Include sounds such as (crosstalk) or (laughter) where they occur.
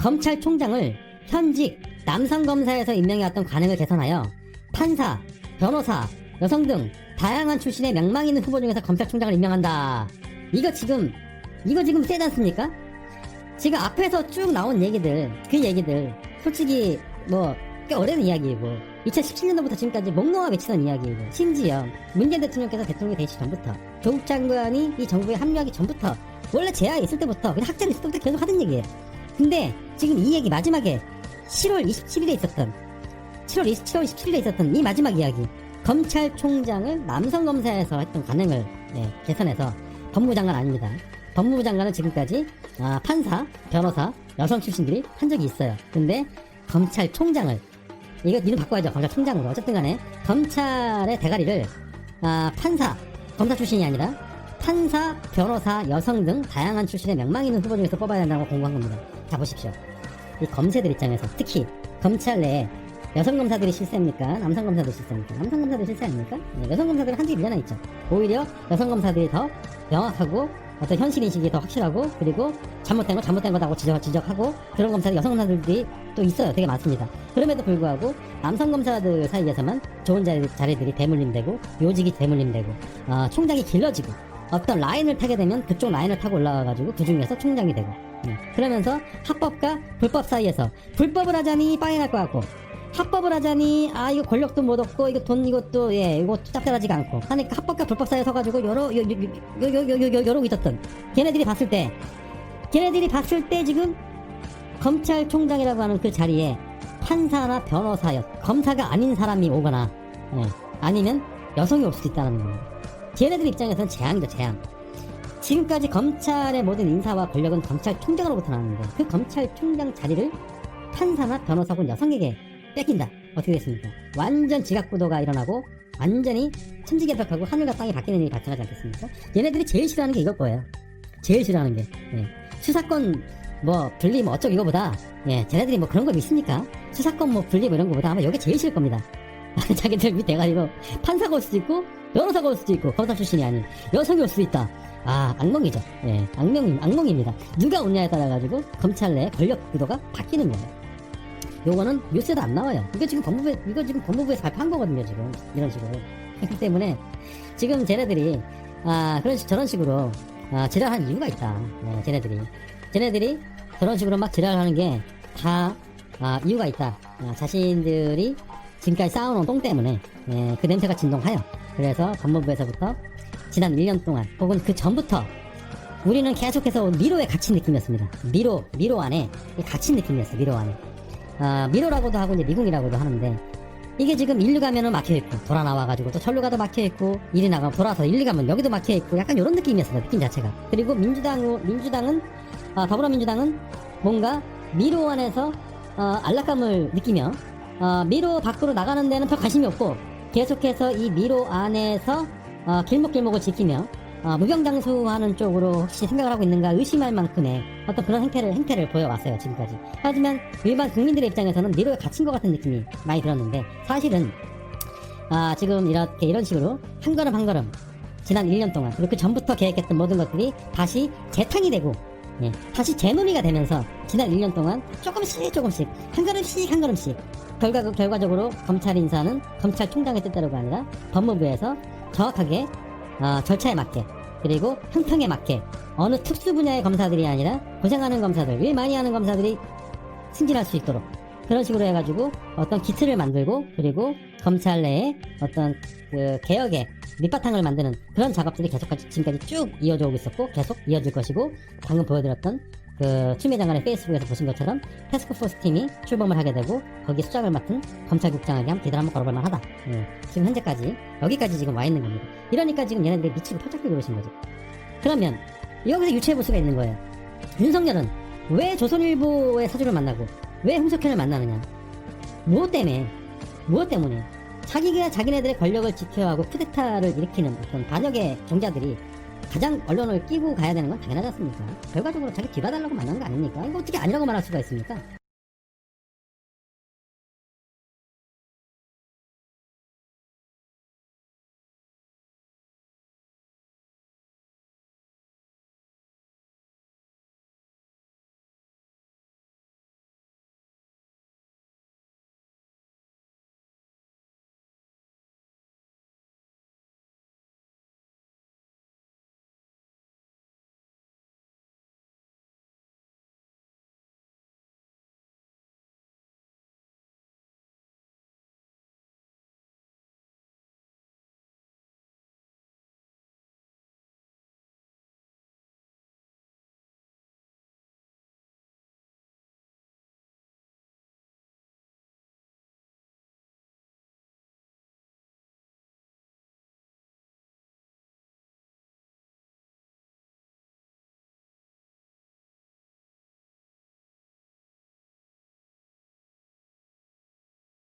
검찰총장을 현직 남성 검사에서 임명해왔던 관행을 개선하여 판사, 변호사, 여성 등 다양한 출신의 명망 있는 후보 중에서 검찰총장을 임명한다. 이거 지금 이거 지금 세지 않습니까? 지금 앞에서 쭉 나온 얘기들, 그 얘기들, 솔직히 뭐, 꽤 오래된 이야기이고, 2017년도부터 지금까지 목놓아 외치던 이야기이고, 심지어 문재인 대통령께서 대통령이 되시기 전부터, 조국 장관이 이 정부에 합류하기 전부터, 원래 제야에 있을 때부터, 그냥 학자로 있을 때부터 계속 하던 얘기예요. 근데 지금 이 얘기 마지막에 10월 27일에 있었던, 7월 27월 27일에 있었던 이 마지막 이야기, 검찰총장을 남성 검사에서 했던 관행을 예, 개선해서 법무장관 아닙니다. 법무부 장관은 지금까지 아, 판사, 변호사, 여성 출신들이 한 적이 있어요. 근데 검찰총장을 이거 이름 바꿔야죠. 검찰총장으로 어쨌든 간에 검찰의 대가리를 아, 판사, 검사 출신이 아니라 판사, 변호사, 여성 등 다양한 출신의 명망 있는 후보 중에서 뽑아야 한다고 공고한 겁니다. 자 보십시오. 이 검사들 입장에서 특히 검찰 내에 여성 검사들이 실세입니까? 남성 검사들이 실세입니까? 남성 검사들이 실세 아닙니까? 네, 여성 검사들은 한줄이 밀려나 있죠. 오히려 여성 검사들이 더 명확하고 어떤 현실 인식이 더 확실하고 그리고 잘못된 거 잘못된 거다고 지적, 지적하고 그런 검사들 여성 검사들이 또 있어요. 되게 많습니다. 그럼에도 불구하고 남성 검사들 사이에서만 좋은 자리, 자리들이 대물림되고 요직이 대물림되고 어, 총장이 길러지고 어떤 라인을 타게 되면 그쪽 라인을 타고 올라가가지고 그 중에서 총장이 되고. 음, 그러면서 합법과 불법 사이에서 불법을 하자니 빵이 날 것 같고 합법을 하자니 아 이거 권력도 못 얻고 이거 돈 이것도 예 이거 짭짤하지가 않고. 하니까 합법과 불법 사이에 서가지고 여러 여여여여 여러 있었던. 걔네들이 봤을 때 걔네들이 봤을 때 지금 검찰총장이라고 하는 그 자리에 판사나 변호사였 검사가 아닌 사람이 오거나 예, 아니면 여성이 올 수도 있다는 겁니다. 걔네들 입장에서는 재앙이죠 재앙. 지금까지 검찰의 모든 인사와 권력은 검찰총장으로부터 나왔는데 그 검찰총장 자리를 판사나 변호사 혹은 여성에게 뺏긴다. 어떻게 됐습니까? 완전 지각부도가 일어나고 완전히 천지개벽하고 하늘과 땅이 바뀌는 일이 발생하지 않겠습니까? 얘네들이 제일 싫어하는 게 이걸 거예요. 제일 싫어하는 게 예. 수사권 뭐 분리 뭐 어쩌고 이거보다 예 쟤네들이 뭐 그런 거 믿습니까? 수사권 뭐 분리 뭐 이런 거보다 아마 여기 제일 싫을 겁니다. (laughs) 자기들 밑에 가지고 판사가 올 수도 있고 변호사가 올 수도 있고 검사 출신이 아닌 여성이 올 수도 있다. 아 악몽이죠. 예 악몽 악몽입니다. 누가 오냐에 따라 가지고 검찰 내 권력 구도가 바뀌는 거예요. 요거는 뉴스에도 안 나와요. 이거 지금 법무부 이거 지금 법무부에서 발표한 거거든요. 지금 이런 식으로. (laughs) 그렇기 때문에 지금 쟤네들이 아 그런 식- 저런 식으로 아, 지랄한 이유가 있다. 네, 쟤네들이 쟤네들이 저런 식으로 막 지랄하는 게다 아, 이유가 있다. 아, 자신들이 지금까지 쌓아놓은 똥 때문에 예, 그 냄새가 진동하여 그래서 법무부에서부터 지난 1년 동안 혹은 그 전부터 우리는 계속해서 미로에 갇힌 느낌이었습니다. 미로 미로 안에 갇힌 느낌이었어. 미로 안에. 아, 미로라고도 하고 이제 미궁이라고도 하는데 이게 지금 일류 가면은 막혀있고 돌아 나와가지고 또 절로 가도 막혀있고 이리 나가면 돌아서 일리 가면 여기도 막혀있고 약간 이런 느낌이었어요 느낌 자체가 그리고 민주당 민주당은 아, 더불어민주당은 뭔가 미로 안에서 어, 안락감을 느끼며 어, 미로 밖으로 나가는 데는 별 관심이 없고 계속해서 이 미로 안에서 어, 길목길목을 지키며 어, 무병장수하는 쪽으로 혹시 생각을 하고 있는가 의심할 만큼의 어떤 그런 행태를 행태를 보여왔어요 지금까지. 하지만 일반 국민들의 입장에서는 미로에 갇힌 것 같은 느낌이 많이 들었는데 사실은 아 지금 이렇게 이런 식으로 한 걸음 한 걸음 지난 1년 동안 그리고 그 전부터 계획했던 모든 것들이 다시 재탕이 되고 예, 다시 재논의가 되면서 지난 1년 동안 조금씩 조금씩 한 걸음씩 한 걸음씩 결과 결과적으로 검찰 인사는 검찰총장의 뜻대로가 아니라 법무부에서 정확하게 어, 절차에 맞게 그리고 형평에 맞게 어느 특수 분야의 검사들이 아니라 고생하는 검사들 일 많이 하는 검사들이 승진할 수 있도록 그런 식으로 해가지고 어떤 기틀을 만들고 그리고 검찰 내에 어떤 그 개혁의 밑바탕을 만드는 그런 작업들이 계속 지금까지 쭉 이어져 오고 있었고 계속 이어질 것이고 방금 보여드렸던 그 추미애 장관의 페이스북에서 보신 것처럼 테스크포스 팀이 출범을 하게 되고 거기 수장을 맡은 검찰국장에게 한번 기대를 한번 걸어볼 만하다. 예, 지금 현재까지 여기까지 지금 와 있는 겁니다. 이러니까 지금 얘네들이 미치고 펄쩍 뛰고 그러신 거죠. 그러면 여기서 유추해 볼 수가 있는 거예요. 윤석열은 왜 조선일보의 사주를 만나고 왜 홍석현을 만나느냐? 무엇 때문에? 무엇 때문에? 자기가 자기네들의 권력을 지켜야 하고 쿠데타를 일으키는 어떤 반역의 종자들이 가장 언론을 끼고 가야 되는 건 당연하지 않습니까? 결과적으로 자기 뒤봐달라고 만난 거 아닙니까? 이거 어떻게 아니라고 말할 수가 있습니까?